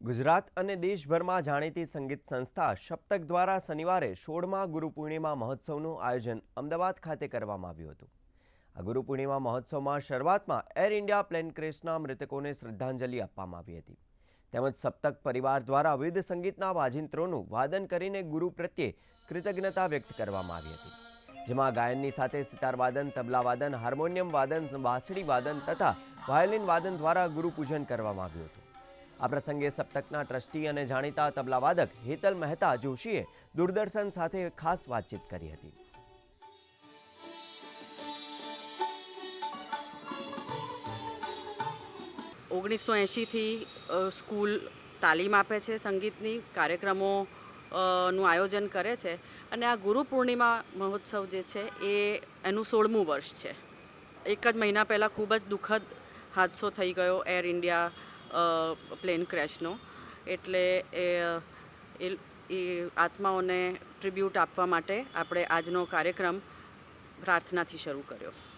ગુજરાત અને દેશભરમાં જાણીતી સંગીત સંસ્થા સપ્તક દ્વારા શનિવારે સોળમા ગુરુ પૂર્ણિમા મહોત્સવનું આયોજન અમદાવાદ ખાતે કરવામાં આવ્યું હતું. આ ગુરુ પૂર્ણિમા મહોત્સવમાં શરૂઆતમાં એર ઇન્ડિયા પ્લેન ક્રેશના મૃતકોને શ્રદ્ધાંજલિ આપવામાં આવી હતી. તેમજ સપ્તક પરિવાર દ્વારા વિવિધ સંગીતના વાજિંત્રોનું વાદન કરીને ગુરુ પ્રત્યે કૃતજ્ઞતા વ્યક્ત કરવામાં આવી હતી. જેમાં ગાયનની સાથે સિતાર વાદન, તબલા વાદન, હાર્મોનિયમ વાદન, વાંસળી વાદન તથા વાયોલિન વાદન દ્વારા ગુરુ પૂજન કરવામાં આવ્યું હતું. આ પ્રસંગે સપ્તકના ટ્રસ્ટી અને જાણીતા તબલાવાદક હેતલ મહેતા જોશીએ દૂરદર્શન સાથે ખાસ વાતચીત કરી હતી. ઓગણીસો એંશીથી સ્કૂલ તાલીમ આપે છે, સંગીતની કાર્યક્રમો નું આયોજન કરે છે અને આ ગુરુ પૂર્ણિમા મહોત્સવ જે છે એ એનું સોળમું વર્ષ છે. એક જ મહિના પહેલાં ખૂબ જ દુઃખદ હાદસો થઈ ગયો એર ઇન્ડિયા પ્લેન ક્રેશનો એટલે એ એ આત્માઓને ટ્રિબ્યુટ આપવા માટે આપણે આજનો કાર્યક્રમ પ્રાર્થનાથી શરૂ કર્યો.